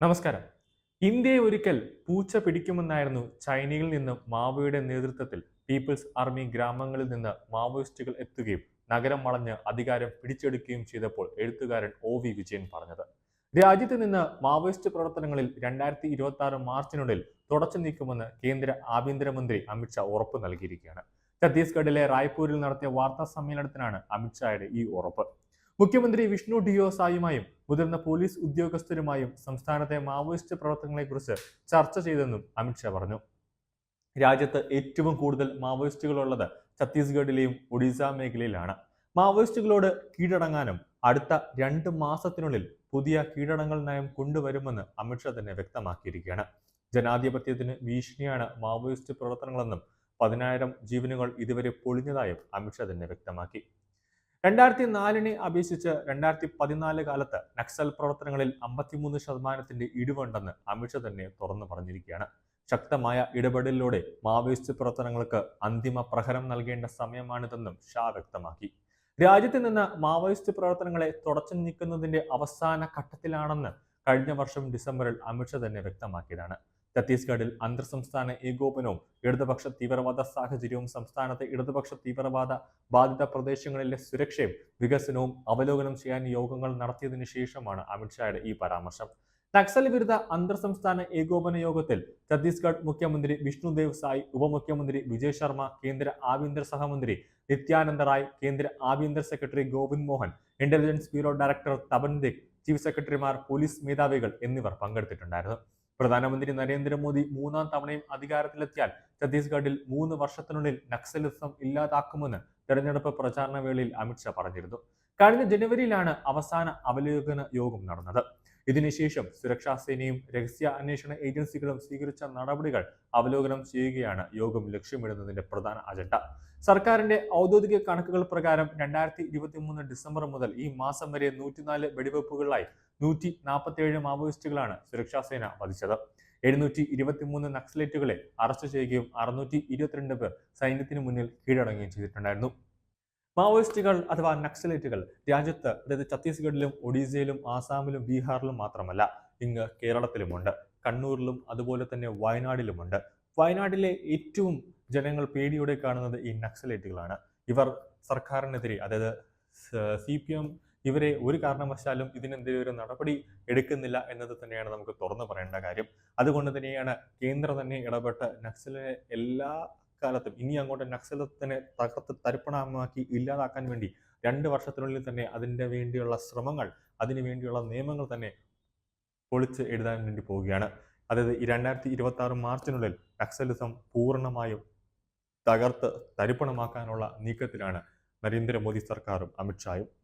നമസ്കാരം. ഇന്ത്യയെ ഒരിക്കൽ പൂച്ച പിടിക്കുമെന്നായിരുന്നു ചൈനയിൽ നിന്ന് മാവോയുടെ നേതൃത്വത്തിൽ പീപ്പിൾസ് ആർമി ഗ്രാമങ്ങളിൽ നിന്ന് മാവോയിസ്റ്റുകൾ എത്തുകയും നഗരം വളഞ്ഞ് അധികാരം പിടിച്ചെടുക്കുകയും ചെയ്തപ്പോൾ എഴുത്തുകാരൻ ഒ വി വിജയൻ പറഞ്ഞത്. രാജ്യത്ത് നിന്ന് മാവോയിസ്റ്റ് പ്രവർത്തനങ്ങളിൽ രണ്ടായിരത്തി ഇരുപത്തി ആറ് മാർച്ചിനുള്ളിൽ തുടച്ചു നീക്കുമെന്ന് കേന്ദ്ര ആഭ്യന്തരമന്ത്രി അമിത്ഷാ ഉറപ്പ് നൽകിയിരിക്കുകയാണ്. ഛത്തീസ്ഗഡിലെ റായ്പൂരിൽ നടത്തിയ വാർത്താ സമ്മേളനത്തിനാണ് അമിത്ഷായുടെ ഈ ഉറപ്പ്. മുഖ്യമന്ത്രി വിഷ്ണു ഡിയോസായുമായും മുതിർന്ന പോലീസ് ഉദ്യോഗസ്ഥരുമായും സംസ്ഥാനത്തെ മാവോയിസ്റ്റ് പ്രവർത്തനങ്ങളെക്കുറിച്ച് ചർച്ച ചെയ്തെന്നും അമിത്ഷാ പറഞ്ഞു. രാജ്യത്ത് ഏറ്റവും കൂടുതൽ മാവോയിസ്റ്റുകളുള്ളത് ഛത്തീസ്ഗഡിലെയും ഒഡീസ മേഖലയിലാണ്. മാവോയിസ്റ്റുകളോട് കീഴടങ്ങാനും അടുത്ത രണ്ട് മാസത്തിനുള്ളിൽ പുതിയ കീഴടങ്ങൽ നയം കൊണ്ടുവരുമെന്ന് അമിത്ഷാ തന്നെ വ്യക്തമാക്കിയിരിക്കുകയാണ്. ജനാധിപത്യത്തിന് ഭീഷണിയാണ് മാവോയിസ്റ്റ് പ്രവർത്തനങ്ങളെന്നും പതിനായിരം ജീവനുകൾ ഇതുവരെ പൊളിഞ്ഞതായും അമിത്ഷാ തന്നെ വ്യക്തമാക്കി. രണ്ടായിരത്തി നാലിനെ അപേക്ഷിച്ച് രണ്ടായിരത്തി പതിനാല് കാലത്ത് നക്സൽ പ്രവർത്തനങ്ങളിൽ അമ്പത്തിമൂന്ന് ശതമാനത്തിന്റെ ഇടിവുണ്ടെന്ന് അമിത്ഷാ തന്നെ തുറന്നു പറഞ്ഞിരിക്കുകയാണ്. ശക്തമായ ഇടപെടലിലൂടെ മാവോയിസ്റ്റ് പ്രവർത്തനങ്ങൾക്ക് അന്തിമ പ്രഹരം നൽകേണ്ട സമയമാണിതെന്നും ഷാ വ്യക്തമാക്കി. രാജ്യത്ത് നിന്ന് മാവോയിസ്റ്റ് പ്രവർത്തനങ്ങളെ തുടച്ചു നീക്കുന്നതിന്റെ അവസാന ഘട്ടത്തിലാണെന്ന് കഴിഞ്ഞ വർഷം ഡിസംബറിൽ അമിത്ഷാ തന്നെ വ്യക്തമാക്കിയതാണ്. ഛത്തീസ്ഗഡിൽ അന്തർ സംസ്ഥാന ഏകോപനവും ഇടതുപക്ഷ തീവ്രവാദ സാഹചര്യവും സംസ്ഥാനത്തെ ഇടതുപക്ഷ തീവ്രവാദ ബാധിത പ്രദേശങ്ങളിലെ സുരക്ഷയും വികസനവും അവലോകനം ചെയ്യാൻ യോഗങ്ങൾ നടത്തിയതിനു ശേഷമാണ് അമിത്ഷായുടെ ഈ പരാമർശം. നക്സൽ വിരുദ്ധ അന്തർ സംസ്ഥാന ഏകോപന യോഗത്തിൽ ഛത്തീസ്ഗഡ് മുഖ്യമന്ത്രി വിഷ്ണുദേവ് സായ് ഉപമുഖ്യമന്ത്രി വിജയ് ശർമ്മ കേന്ദ്ര ആഭ്യന്തര സഹമന്ത്രി നിത്യാനന്ദ റായ് കേന്ദ്ര ആഭ്യന്തര secretary Govind Mohan intelligence bureau director Tapan Deka chief സെക്രട്ടറിമാർ പോലീസ് മേധാവികൾ എന്നിവർ പങ്കെടുത്തിട്ടുണ്ടായിരുന്നു. പ്രധാനമന്ത്രി നരേന്ദ്രമോദി മൂന്നാം തവണയും അധികാരത്തിലെത്തിയാൽ ഛത്തീസ്ഗഡിൽ മൂന്ന് വർഷത്തിനുള്ളിൽ നക്സലിസം ഇല്ലാതാക്കുമെന്ന് തെരഞ്ഞെടുപ്പ് പ്രചാരണ വേളയിൽ അമിത്ഷാ പറഞ്ഞിരുന്നു. കഴിഞ്ഞ ജനുവരിയിലാണ് അവസാന അവലോകന യോഗം നടന്നത്. ഇതിനുശേഷം സുരക്ഷാ സേനയും രഹസ്യ അന്വേഷണ ഏജൻസികളും സ്വീകരിച്ച നടപടികൾ അവലോകനം ചെയ്യുകയാണ് യോഗം ലക്ഷ്യമിടുന്നതിന്റെ പ്രധാന അജണ്ട. സർക്കാരിന്റെ ഔദ്യോഗിക കണക്കുകൾ പ്രകാരം രണ്ടായിരത്തി ഇരുപത്തി മൂന്ന് ഡിസംബർ മുതൽ ഈ മാസം വരെ നൂറ്റിനാല് വെടിവെപ്പുകളിലായി നൂറ്റി നാൽപ്പത്തിയേഴ് മാവോയിസ്റ്റുകളാണ് സുരക്ഷാ സേന വധിച്ചത്. എഴുന്നൂറ്റി ഇരുപത്തിമൂന്ന് നക്സലേറ്റുകളെ അറസ്റ്റ് ചെയ്യുകയും അറുന്നൂറ്റി ഇരുപത്തിരണ്ട് പേർ സൈന്യത്തിന് മുന്നിൽ കീഴടങ്ങുകയും ചെയ്തിട്ടുണ്ടായിരുന്നു. മാവോയിസ്റ്റുകൾ അഥവാ നക്സലേറ്റുകൾ രാജ്യത്ത് അതായത് ഛത്തീസ്ഗഡിലും ഒഡീസയിലും ആസാമിലും ബീഹാറിലും മാത്രമല്ല ഇങ്ങ് കേരളത്തിലുമുണ്ട്. കണ്ണൂരിലും അതുപോലെ തന്നെ വയനാടിലുമുണ്ട്. വയനാട്ടിലെ ഏറ്റവും ജനങ്ങൾ പേടിയോടെ കാണുന്നത് ഈ നക്സലേറ്റുകളാണ്. ഇവർ സർക്കാരിനെതിരെ അതായത് സി പി എം ഇവരെ ഒരു കാരണവശാലും ഇതിനെതിരെ ഒരു നടപടി എടുക്കുന്നില്ല എന്നത് തന്നെയാണ് നമുക്ക് തുറന്നു പറയേണ്ട കാര്യം. അതുകൊണ്ട് തന്നെയാണ് കേന്ദ്രം തന്നെ ഇടപെട്ട് നക്സലിനെ എല്ലാ കാലത്തും ഇനി അങ്ങോട്ട് നക്സലത്തിനെ തകർത്ത് തരിപ്പണമാക്കി ഇല്ലാതാക്കാൻ വേണ്ടി രണ്ട് വർഷത്തിനുള്ളിൽ തന്നെ അതിന്റെ വേണ്ടിയുള്ള ശ്രമങ്ങൾ അതിനു വേണ്ടിയുള്ള നിയമങ്ങൾ തന്നെ പൊളിച്ച് എഴുതാൻ വേണ്ടി പോവുകയാണ്. അതായത് ഈ രണ്ടായിരത്തി ഇരുപത്തി ആറ് മാർച്ചിനുള്ളിൽ നക്സലിസം പൂർണമായും തകർത്ത് തരിപ്പണമാക്കാനുള്ള നീക്കത്തിലാണ് നരേന്ദ്രമോദി സർക്കാരും അമിത്ഷായും.